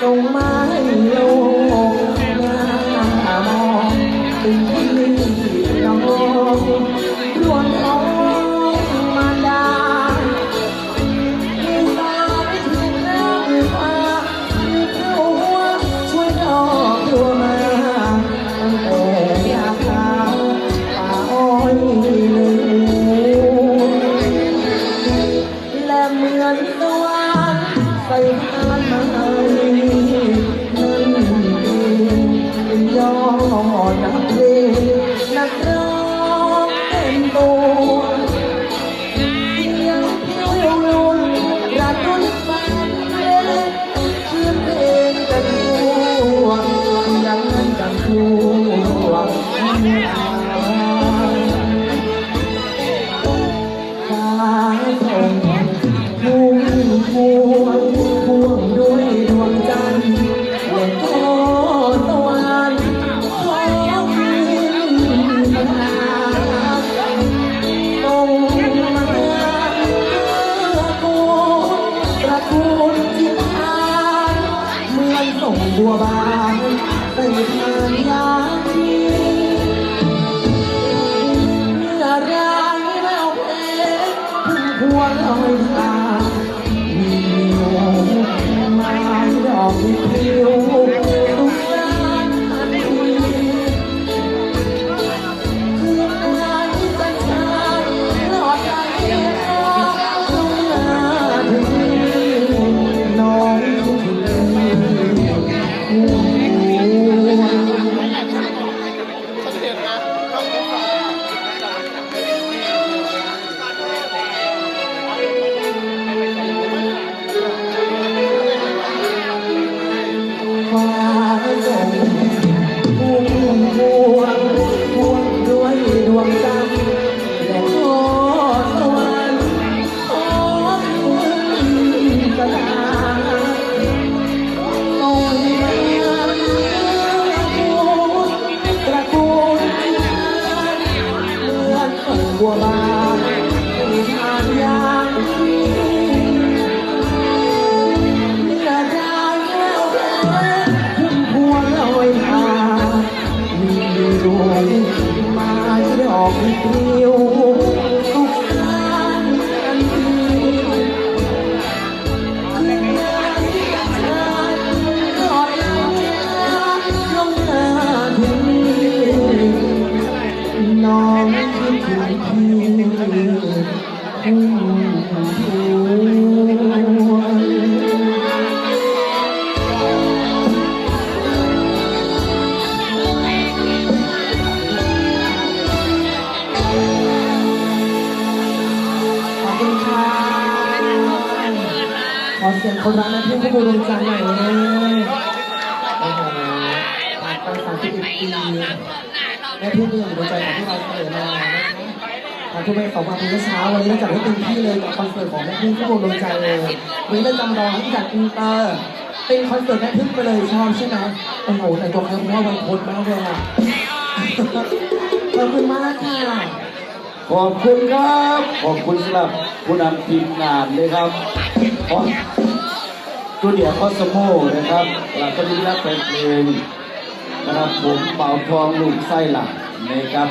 ตรงไม้โลกหน้ามองถึงที่น้อง ส่งพุ่งพวงพวงด้วยดวงจันทร์และก็ตะวันขอคืนมาตรงมาเพื่อกูตระกูลจิตทานเมือนส่งบัวบานไปทานยา ขอบคุณค่ะขอเสียงคนรักและเพื่อนผู้บริจาคหน่อยเลยโอ้โหผ่านไปสามสิบเอ็ดปีแม่เพื่อนก็ยังอยู่ในใจของพวกเราเสมอมา นะคะขอบคุณไปขอมาเมื่อเช้าวันนี้เราจัดให้เต็มที่เลยกับคอนเสิร์ตของแม่พึ่งผู้บริจาคเลยวันนี้เราจำลองที่จัดอินเตอร์เป็นคอนเสิร์ตแม่พึ่งไปเลยชอบใช่ไหมโอ้โหแต่ตัวเขาว่าวันพุธมากเลยอะขอบคุณมากค่ะขอบคุณครับ ขอบคุณสำหรับผู้นำทีมงานเลยครับขอตัวเดียคอสโมนะครับหลักก็ดีรักเป็นเพลงนะครับผมเป่าทองลูกไส้หลักนะครับ